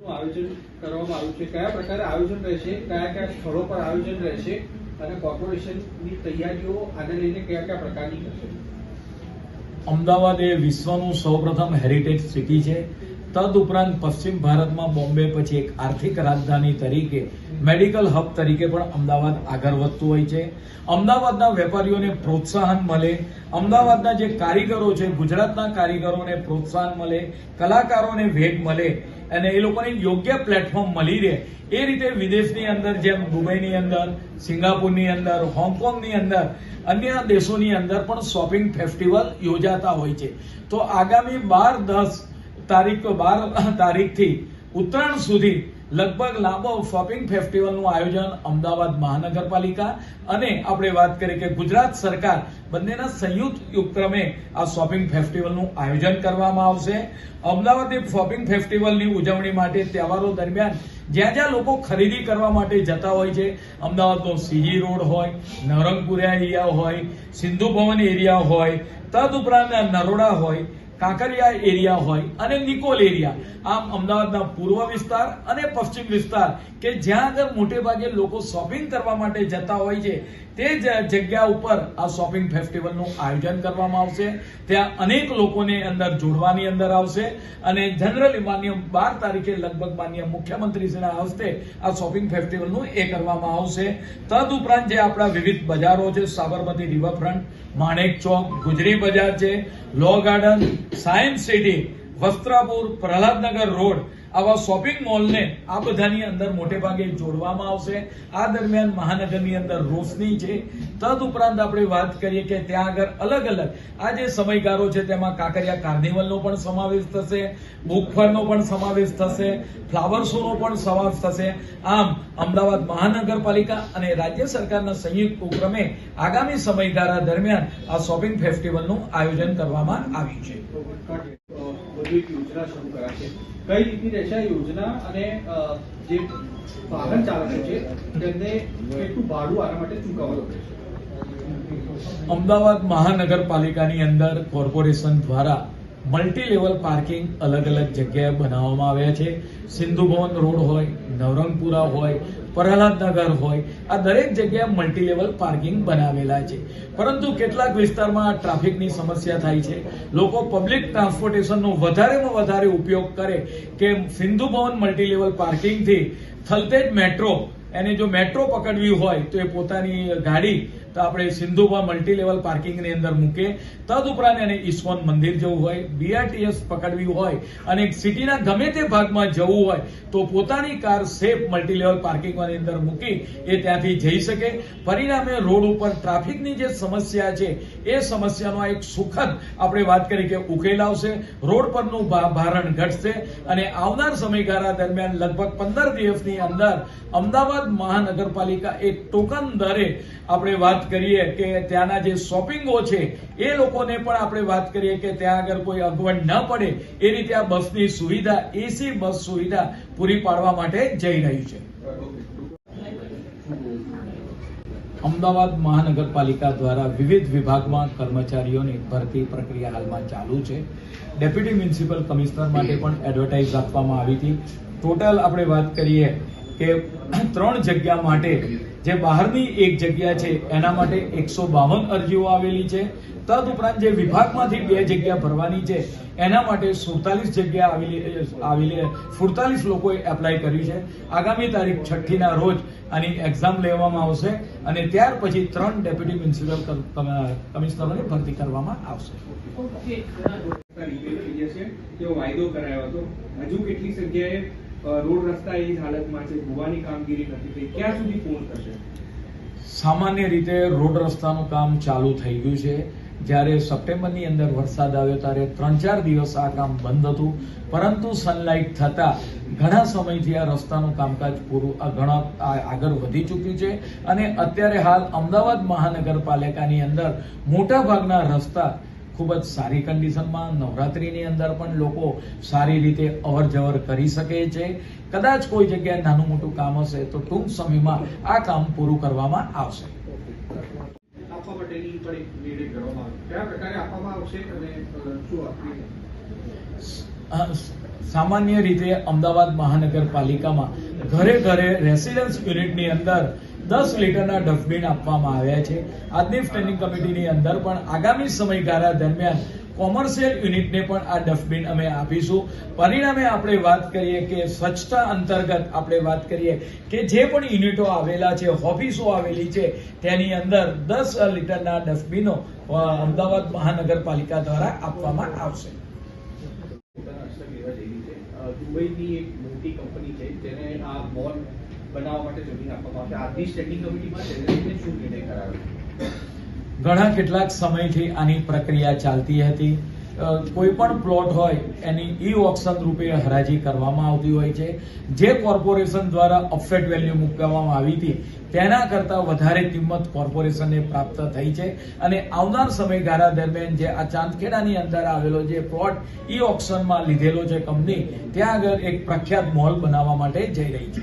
આયોજન કરવામાં આવ્યું છે? કયા પ્રકારે આયોજન રહેશે? કયા કયા સ્થળો પર આયોજન રહેશે? અને કોર્પોરેશનની તૈયારીઓ આને લઈને કયા કયા પ્રકારની થશે અમદાવાદ એ વિશ્વનું સૌપ્રથમ હેરિટેજ સિટી છે. તદ ઉપરાંત પશ્ચિમ ભારતમાં બોમ્બે પછી એક આર્થિક રાજધાની તરીકે, મેડિકલ હબ તરીકે પણ અમદાવાદ આગળ વધતું હોય છે. અમદાવાદના વેપારીઓને પ્રોત્સાહન મળે. અમદાવાદના જે કારીગરો છે, ગુજરાતના કારીગરોને પ્રોત્સાહન મળે, કલાકારોને વેગ મળે અને એ લોકોને યોગ્ય પ્લેટફોર્મ મળી રહે. એ રીતે વિદેશની અંદર જેમ દુબઈની અંદર, સિંગાપુરની અંદર, હોંગકોંગની અંદર, અન્ય દેશોની અંદર પણ શોપિંગ ફેસ્ટિવલ યોજાતા હોય છે. તો આગામી બાર, દસ તારીખ બાર તારીખથી ઉત્તરાયણ સુધી લગભગ લાંબો શોપિંગ ફેસ્ટિવલનું આયોજન અમદાવાદ મહાનગરપાલિકા અને આપણે વાત કરીએ કે ગુજરાત સરકાર બંનેના સંયુક્ત ઉપક્રમે આ શોપિંગ ફેસ્ટિવલનું આયોજન કરવામાં આવશે. અમદાવાદની શોપિંગ ફેસ્ટિવલની ઉજવણી માટે તહેવારો દરમિયાન જ્યાં જ્યાં લોકો ખરીદી કરવા માટે જતા હોય છે, અમદાવાદનો સીજી રોડ હોય નવરંગપુરા એરિયા હોય, સિંધુ ભવન એરિયા હોય તદ ઉપરાંત નરોડા હોય, કાંકરિયા એરિયા હોય અને નિકોલ એરિયા, આમ અમદાવાદના પૂર્વ વિસ્તાર અને પશ્ચિમ વિસ્તાર, કે જ્યાં આગળ મોટે ભાગે લોકો શોપિંગ કરવા માટે જતા હોય છે, તે જગ્યા ઉપર આ શોપિંગ ફેસ્ટિવલનું આયોજન કરવામાં આવશે. ત્યાં અનેક લોકોને અંદર જોડવાની અંદર આવશે અને જનરલી માન્ય બાર તારીખે લગભગ માન્ય મુખ્યમંત્રીશ્રીના હસ્તે આ શોપિંગ ફેસ્ટિવલનું એ કરવામાં આવશે. તદ ઉપરાંત જે આપણા વિવિધ બજારો છે, સાબરમતી રિવરફ્રન્ટ માણેક ચોક, ગુજરી બજાર છે. Law garden science city Vastrapur Prahladnagar road. આવા શોપિંગ મોલને આ બધાની અંદર મોટે ભાગે જોડવામાં આવશે. આ દરમિયાન મહાનગરની અંદર રોશની છે. તદ ઉપરાંત આપણે વાત કરીએ કે ત્યાં આગળ અલગ અલગ આ જે સમયગાળો છે, તેમાં કાંકરિયા કાર્નિવલનો પણ સમાવેશ થશે બુકફળનો પણ સમાવેશ થશે ફ્લાવર શોનો પણ સમાવેશ થશે. આમ, અમદાવાદ મહાનગરપાલિકા અને રાજ્ય સરકારના સંયુક્ત ઉપક્રમે આગામી સમયગાળા દરમિયાન આ શોપિંગ ફેસ્ટિવલનું આયોજન કરવામાં આવ્યું છે. બધી યોજના શરૂ કરાશે. કઈ રીતની રહેશે યોજના અને જે વાહન ચાલકો છે, તેમને કેટલું ભાડું આના માટે ચૂકવવાનું રહેશે? અમદાવાદ મહાનગરપાલિકાની અંદર કોર્પોરેશન દ્વારા મલ્ટી લેવલ પાર્કિંગ અલગ અલગ જગ્યાએ બનાવવામાં આવ્યા છે. સિંધુ ભવન રોડ હોય, નવરંગપુરા હોય, પ્રહલાદનગર હોય, આ દરેક જગ્યાએ મલ્ટી લેવલ પાર્કિંગ બનાવેલા છે. પરંતુ કેટલાક વિસ્તારમાં ટ્રાફિકની સમસ્યા થાય છે. લોકો પબ્લિક ટ્રાન્સપોર્ટેશનનો વધારેમાં વધારે ઉપયોગ કરે કે સિંધુ ભવન મલ્ટી લેવલ પાર્કિંગથી થલતેજ મેટ્રો, એને જો મેટ્રો પકડવી હોય તો એ પોતાની ગાડી તો આપણે સિંધુભા મલ્ટી લેવલ પાર્કિંગની અંદર મૂકે તદ ઉપરાંત એને ઈસ્વન મંદિર જવું હોય બીઆરટીએસ પકડવી હોય અને સિટીના ગમે તે ભાગમાં જવું હોય, તો પોતાની કાર સેફ મલ્ટી લેવલ પાર્કિંગની અંદર મૂકી એ ત્યાંથી જઈ શકે. પરિણામે રોડ ઉપર ટ્રાફિકની જે સમસ્યા છે, એ સમસ્યાનો એક સુખદ આપણે વાત કરી કે ઉકેલ આવશે. રોડ પરનું ભારણ ઘટશે અને આવનાર સમયગાળા દરમિયાન લગભગ પંદર દિવસની અંદર અમદાવાદ મહાનગરપાલિકા એક ટોકન દરે આપણે વાત કરીએ કે ત્યાંના જે શોપિંગો છે, એ લોકોને પણ આપણે વાત કરીએ કે ત્યાં આગળ કોઈ અગવડ ન પડે, એ રીતે આ બસની સુવિધા, એસી બસ સુવિધા પૂરી પાડવા માટે જઈ રહી છે. અમદાવાદ મહાનગરપાલિકા દ્વારા વિવિધ વિભાગમાં કર્મચારીઓની ભરતી પ્રક્રિયા હાલમાં ચાલુ છે. ડેપ્યુટી મ્યુનિસિપલ કમિશનર માટે પણ એડવર્ટાઇઝ આપવામાં આવી હતી. ટોટલ આપણે વાત કરીએ કે ત્રણ જગ્યા માટે જે બહારની એક જગ્યા છે, એના માટે એકસો બાવન અરજીઓ આવેલી છે. તદ ઉપરાંત જે વિભાગમાંથી બે જગ્યા ભરવાની છે, એના માટે સુડતાલીસ જગ્યા આવેલી આવેલી સુડતાલીસ લોકોએ એપ્લાય કર્યું છે. આગામી તારીખ છઠ્ઠીના રોજ આની એક્ઝામ લેવામાં આવશે અને ત્યાર પછી ત્રણ ડેપ્યુટી મ્યુનિસિપલ કમ- કમ- કમિશનરોની ભરતી કરવામાં આવશે. વાયદો કરાયો હતો. હજુ કેટલી જગ્યાએ રોડ રસ્તા એ જ હાલતમાં છે ધોવાની કામગીરી નથી થઈ. ક્યાં સુધી પૂર્ણ થશે? સામાન્ય રીતે રોડ રસ્તાનું કામ ચાલુ થઈ ગયું છે. જ્યારે સપ્ટેમ્બરની અંદર વરસાદ આવ્યો ત્યારે ત્રણ ચાર દિવસ આ કામ બંધ હતું. પરંતુ સનલાઇટ થતાં ઘણા સમયથી આ રસ્તાનું કામકાજ પૂરું ઘણા આગળ વધી ચૂક્યું છે. અને અત્યારે હાલ અમદાવાદ મહાનગરપાલિકાની અંદર મોટાભાગના રસ્તા ખૂબ જ સારી કન્ડિશનમાં નવરાત્રિની અંદર પણ લોકો સારી રીતે અવર જવર કરી શકે છે. કદાચ કોઈ જગ્યાએ નાનું મોટું કામ હશે તો ટૂંક સમયમાં આ કામ પૂરું કરવામાં આવશે. સામાન્ય રીતે અમદાવાદ મહાનગરપાલિકામાં ઘરે ઘરે રેસિડેન્સ યુનિટની અંદર દસ લીટરના ડસ્ટબિન આપવામાં આવ્યા છે. આજની સ્ટેન્ડિંગ કમિટીની અંદર પણ આગામી સમયગાળા દરમિયાન કોમર્શિયલ યુનિટને પણ આ ડસ્ટબિન અમે આપીશું. પરિણામે આપણે વાત કરીએ કે સ્વચ્છતા અંતર્ગત આપણે વાત કરીએ કે જે પણ યુનિટો આવેલા છે ઓફિસો આવેલી છે, તેની અંદર દસ લીટરના ડસ્ટબિનો અમદાવાદ મહાનગરપાલિકા દ્વારા આપવામાં આવશે. દુબઈની એક મોટી કંપની છે, જેને આ મોલ બનાવવા માટે જમીન આપવામાં આવશે. આજની સ્ટેન્ડિંગ કમિટીમાં તેને શું નિર્ણય કરાયો? ઘણા કેટલાક સમયથી આની પ્રક્રિયા ચાલતી હતી. કોઈ પણ પ્લોટ હોય એની ઈ ઓક્શન રૂપે હરાજી કરવામાં આવતી હોય છે. જે કોર્પોરેશન દ્વારા અફેટ વેલ્યુ મૂકવામાં આવી હતી તેના કરતાં વધારે કિંમત કોર્પોરેશનને પ્રાપ્ત થઈ છે. અને આવનાર સમયગાળા દરમિયાન જે આ ચાંદખેડાની અંદર આવેલો જે પ્લોટ ઈ ઓક્શનમાં લીધેલો છે કંપની ત્યાં આગળ એક પ્રખ્યાત મોલ બનાવવા માટે જઈ રહી છે.